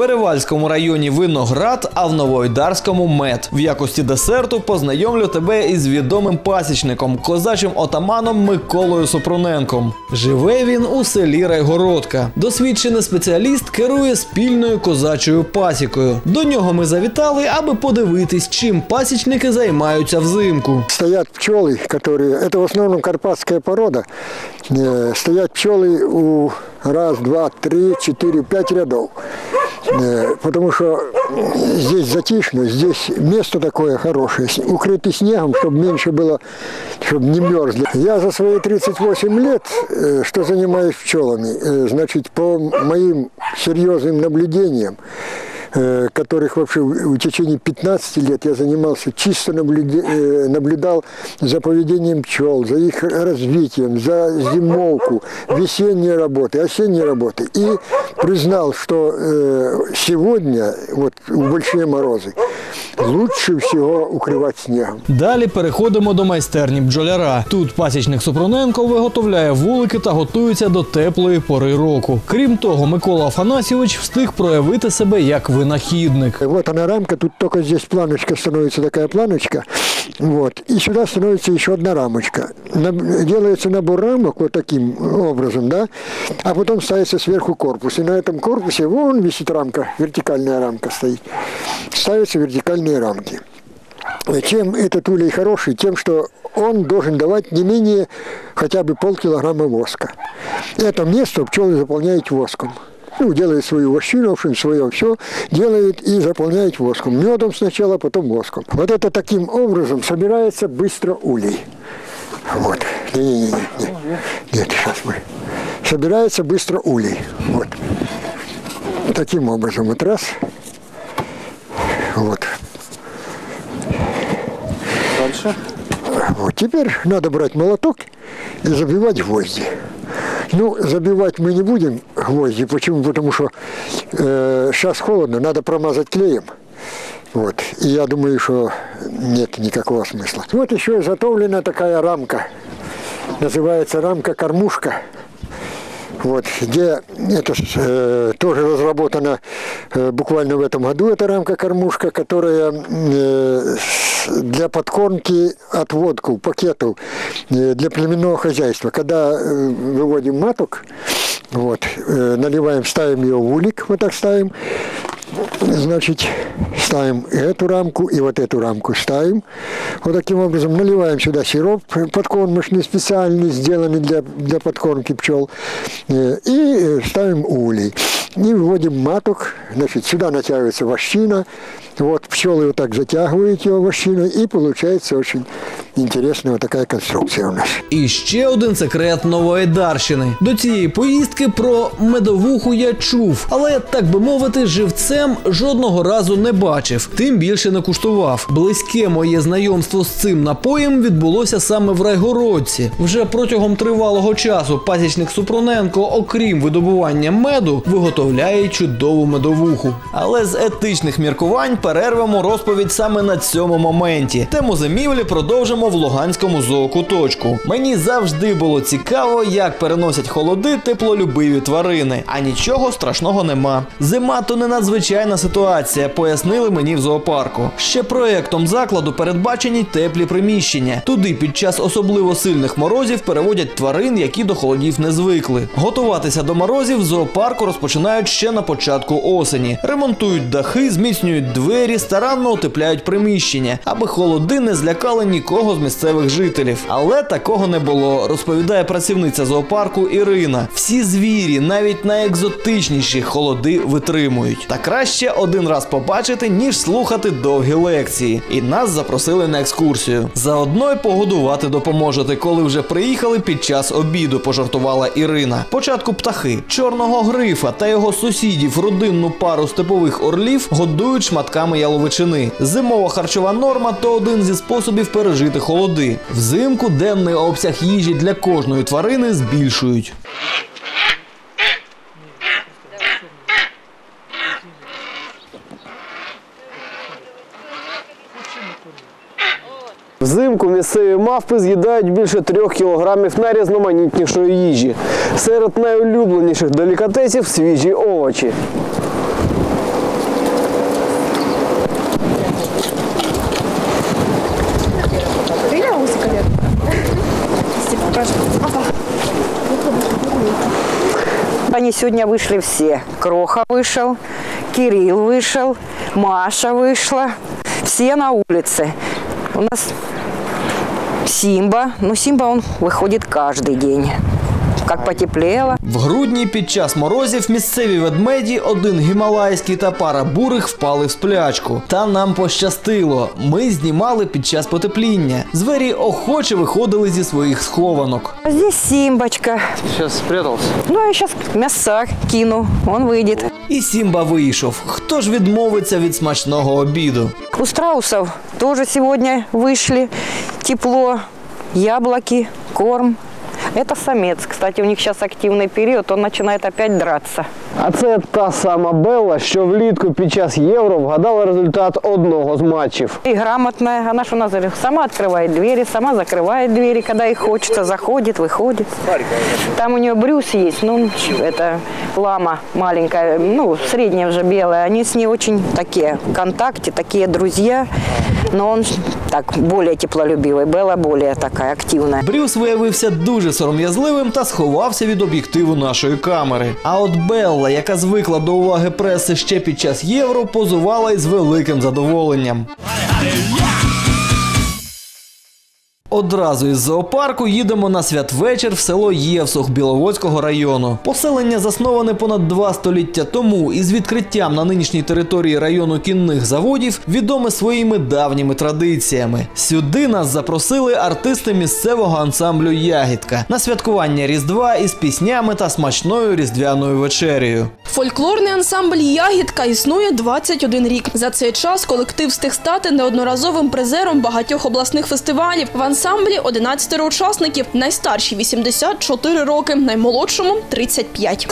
Перевальському районі виноград, а в Новоайдарському мед. В якості десерту познайомлю тебе із відомим пасічником, козачим отаманом Миколою Супруненком. Живе він у селі Райгородка. Досвідчений спеціаліст керує спільною козачою пасікою. До нього ми завітали, аби подивитись, чим пасічники займаються взимку. Стоят пчелы, которые, это в основном карпатская порода, Э, стоят пчелы у раз, два, три, четыре, пять рядов. Э, Потому что здесь затишно, здесь место такое хорошее, укрыто снегом, чтобы меньше было, чтобы не мерзли. Я за свои 38 лет, э, что занимаюсь пчелами, э, значит, по моим серьезным наблюдениям, которых вообще в в течение 15 лет я занимался, чисто наблюде- э, наблюдал за поведением пчел, за их развитием, за зимовку, весенние работы, осенние работы. И признал, что э, сегодня, вот в большие морозы, лучше всего укрывать снегом. Далі переходимо до майстерні бджоляра. Тут пасічник Супруненко виготовляє вулики та готується до теплої пори року. Крім того, Микола Афанасьович встиг проявити себе як винахідник. Вот она рамка, тут только здесь планочка становится такая планочка, вот, и сюда становится еще одна рамочка. Делается набор рамок вот таким образом, да, а потом ставится сверху корпус, и на этом корпусе вон висит рамка, вертикальная рамка стоит, ставятся вертикальные рамки. Чем этот улей хороший? Тем, что он должен давать не менее хотя бы полкилограмма воска. Это место пчелы заполняют воском. Ну, делает свою вощину, в общем, свое все, делает и заполняет воском. Медом сначала, потом воском. Вот это таким образом собирается быстро улей. Вот. Не-не-не. Нет, сейчас мы. Собирается быстро улей. Вот. Таким образом. Вот раз. Вот. Дальше. Вот теперь надо брать молоток и забивать гвозди. Ну, забивать мы не будем гвозди. Почему? Потому что э, сейчас холодно, надо промазать клеем. Вот. И я думаю, что нет никакого смысла. Вот еще изготовлена такая рамка. Называется рамка кормушка. Вот, где это э, тоже разработана э, буквально в этом году эта рамка кормушка, которая э, для подкормки отводков, пакетов э, для племенного хозяйства. Когда э, выводим маток, вот, э, наливаем, ставим ее в улик, вот так ставим, значит, ставим эту рамку и вот эту рамку ставим. Вот таким образом наливаем сюда сироп подкормочный, специальный, сделанный для, для подкормки пчел. Э, И э, ставим улей. И вводим маток. Значит, сюда натягивается вощина. Вот пчелы вот так затягивают его вощиной. И получается очень интересная вот такая конструкция у нас. І ще один секрет Новоайдарщини. До цієї поїздки про медовуху я чув, але так би мовити, живцем жодного разу не бачив, тим більше не куштував. Близьке моє знайомство з цим напоєм відбулося саме в Райгородці. Вже протягом тривалого часу пасічник Супруненко, окрім видобування меду, виготовляє чудову медовуху. Але з етичних міркувань перервемо розповідь саме на цьому моменті. Тему зимівлі продовжимо в Луганському зоокуточку. Мені завжди було цікаво, як переносять холоди теплолюбиві тварини, а нічого страшного нема. Зима то не надзвичайна ситуація, пояснили мені в зоопарку. Ще проектом закладу передбачені теплі приміщення. Туди під час особливо сильних морозів переводять тварин, які до холодів не звикли. Готуватися до морозів в зоопарку розпочинають ще на початку осені. Ремонтують дахи, зміцнюють двері, старанно утепляють приміщення, аби холоди не злякали нікого з місцевих жителів. Але такого не було, розповідає працівниця зоопарку Ірина. Всі звірі, навіть найекзотичніші холоди витримують. Та краще один раз побачити, ніж слухати довгі лекції. І нас запросили на екскурсію. Заодно й погодувати допоможете, коли вже приїхали під час обіду, пожартувала Ірина. Початку птахи чорного грифа та його сусідів, родинну пару степових орлів годують шматками яловичини. Зимова харчова норма то один зі способів пережити холоди. Взимку денний обсяг їжі для кожної тварини збільшують. місцеві мавпи з'їдають більше трьох кілограмів найрізноманітнішої їжі. Серед найулюбленіших делікатесів свіжі овочі. Они сегодня вышли все. Кроха вышел, Кирилл вышел, Маша вышла. Все на улице. У нас Симба. Ну, Симба, он выходит каждый день. Как потеплело. В грудні під час морозів місцеві ведмеді, один гімалайський та пара бурих впали в сплячку. Та нам пощастило. Ми знімали під час потепління. Звері охоче виходили зі своїх схованок. Здесь Симбочка. Сейчас спрятался. Ну, я сейчас мяса кину, он выйдет. І Сімба вийшов. Хто ж відмовиться від смачного обіду? У страусов тоже сегодня вышли. Тепло, яблоки, корм. Это самец. Кстати, у них сейчас активный период, он начинает опять драться. А це та сама Белла, що влітку під час євро вгадала результат одного з матчів. И грамотная, она что у нас говорит, сама открывает двери, сама закрывает двери, когда ей хочется, заходит, выходит. Там у нее Брюс есть, ну, это лама маленькая, ну, средняя уже белая. Они с ней очень такие в контакте, такие друзья, но он так более теплолюбивый, Белла более такая активная. Брюс виявився дуже сором'язливим та сховався від об'єктиву нашої камери. А от Белла, яка звикла до уваги преси ще під час євро, позувала із великим задоволенням. Одразу із зоопарку їдемо на святвечір в село Євсух Біловодського району. Поселення засноване понад два століття тому і з відкриттям на нинішній території району кінних заводів відоме своїми давніми традиціями. Сюди нас запросили артисти місцевого ансамблю Ягідка на святкування Різдва із піснями та смачною різдвяною вечерею. Фольклорний ансамбль Ягідка існує 21 рік. За цей час колектив встиг стати неодноразовим призером багатьох обласних фестивалів. Ансамблі 11 учасників, найстарші 84 роки, наймолодшому 35.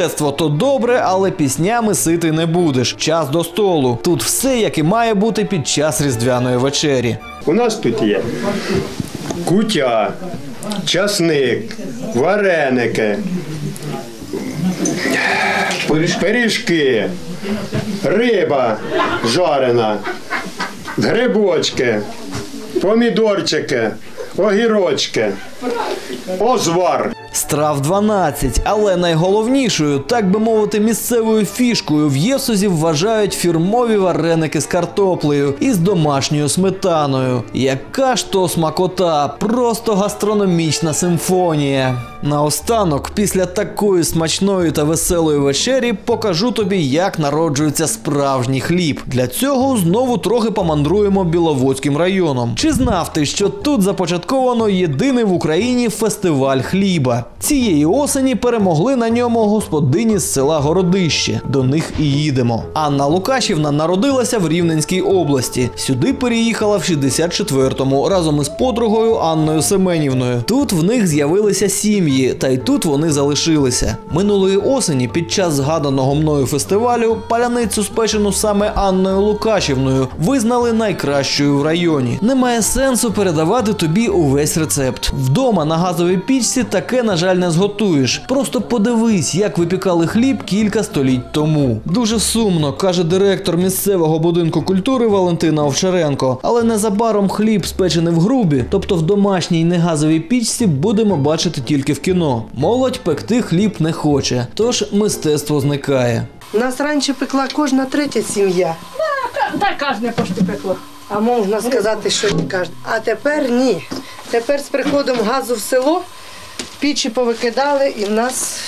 Мистецтво то добре, але піснями сити не будеш. Час до столу. Тут все, як і має бути під час різдвяної вечері. У нас тут є кутя, часник, вареники, пиріжки, риба жарена, грибочки, помідорчики, огірочки, озвар. Страв 12, але найголовнішою, так би мовити, місцевою фішкою в Єсузі вважають фірмові вареники з картоплею і з домашньою сметаною. Яка ж то смакота, просто гастрономічна симфонія. Наостанок, після такої смачної та веселої вечері, покажу тобі, як народжується справжній хліб. Для цього знову трохи помандруємо Біловодським районом. Чи знав ти, що тут започатковано єдиний в Україні фестиваль хліба? Цієї осені перемогли на ньому господині з села Городище. До них і їдемо. Анна Лукашівна народилася в Рівненській області. Сюди переїхала в 64-му разом із подругою Анною Семенівною. Тут в них з'явилися сім'ї, та й тут вони залишилися. Минулої осені під час згаданого мною фестивалю паляницю спечену саме Анною Лукашівною визнали найкращою в районі. Немає сенсу передавати тобі увесь рецепт. Вдома на газовій пічці таке, на жаль, не зготуєш. Просто подивись, як випікали хліб кілька століть тому. Дуже сумно, каже директор місцевого будинку культури Валентина Овчаренко. Але незабаром хліб спечений в грубі, тобто в домашній негазовій пічці, будемо бачити тільки в кіно. Молодь пекти хліб не хоче, тож мистецтво зникає. У нас раніше пекла кожна третя сім'я. Так кожне пошти пекло. А можна сказати, що не кожна. А тепер ні. Тепер з приходом газу в село пічі повикидали і в нас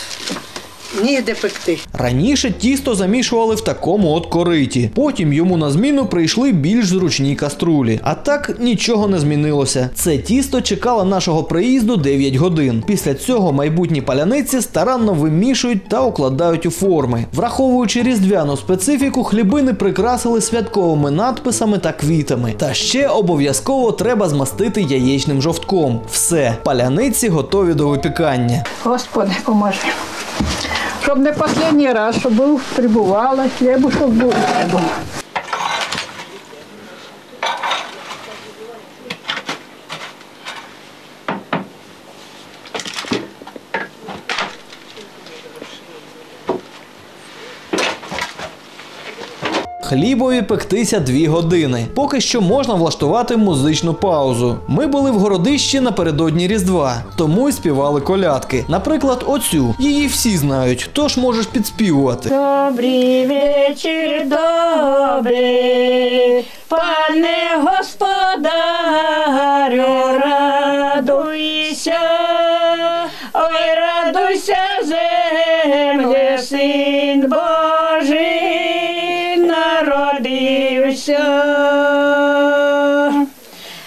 Нігде пекти. Раніше тісто замішували в такому от кориті. Потім йому на зміну прийшли більш зручні каструлі. А так нічого не змінилося. Це тісто чекало нашого приїзду 9 годин. Після цього майбутні паляниці старанно вимішують та укладають у форми. Враховуючи різдвяну специфіку, хлібини прикрасили святковими надписами та квітами. Та ще обов'язково треба змастити яєчним жовтком. Все, паляниці готові до випікання. Господи, поможи. Щоб не останній раз, щоб був прибувало, хлібу, щоб був Хлібові пектися дві години. Поки що можна влаштувати музичну паузу. Ми були в городищі напередодні Різдва, тому й співали колядки. Наприклад, оцю. Її всі знають, тож можеш підспівувати. Добрий вечір, добрий, пане господарю, радуйся, ой, радуйся, земле, син Божий народився.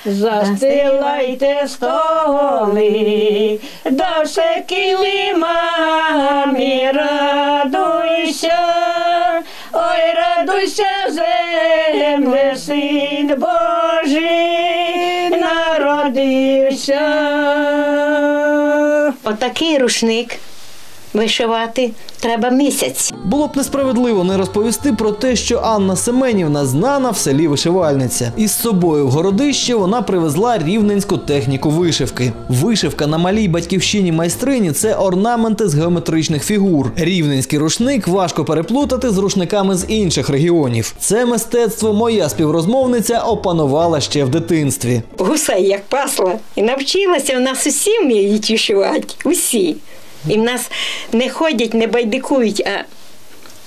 Застилайте столи, да все килимами радуйся, ой, радуйся, земле, син Божий народився. Отакий рушник вишивати треба місяць. Було б несправедливо не розповісти про те, що Анна Семенівна знана в селі вишивальниця. Із собою в городище вона привезла рівненську техніку вишивки. Вишивка на малій батьківщині майстрині це орнаменти з геометричних фігур. Рівненський рушник важко переплутати з рушниками з інших регіонів. Це мистецтво моя співрозмовниця опанувала ще в дитинстві. Гусей як пасла. І навчилася в нас усі вміють вишивати. Усі. І в нас не ходять, не байдикують, а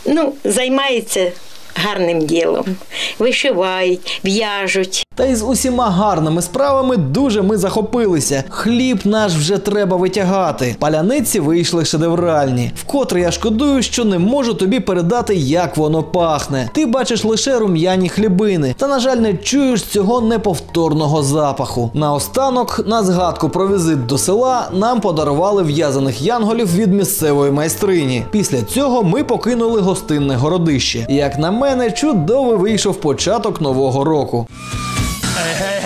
ну, займаються гарним ділом. Вишивають, в'яжуть. Та із усіма гарними справами дуже ми захопилися. Хліб наш вже треба витягати. Паляниці вийшли шедевральні. Вкотре я шкодую, що не можу тобі передати, як воно пахне. Ти бачиш лише рум'яні хлібини, та, на жаль, не чуєш цього неповторного запаху. Наостанок, на згадку про візит до села, нам подарували в'язаних янголів від місцевої майстрині. Після цього ми покинули гостинне городище. Як на мене, чудовий вийшов початок нового року. Hey, hey.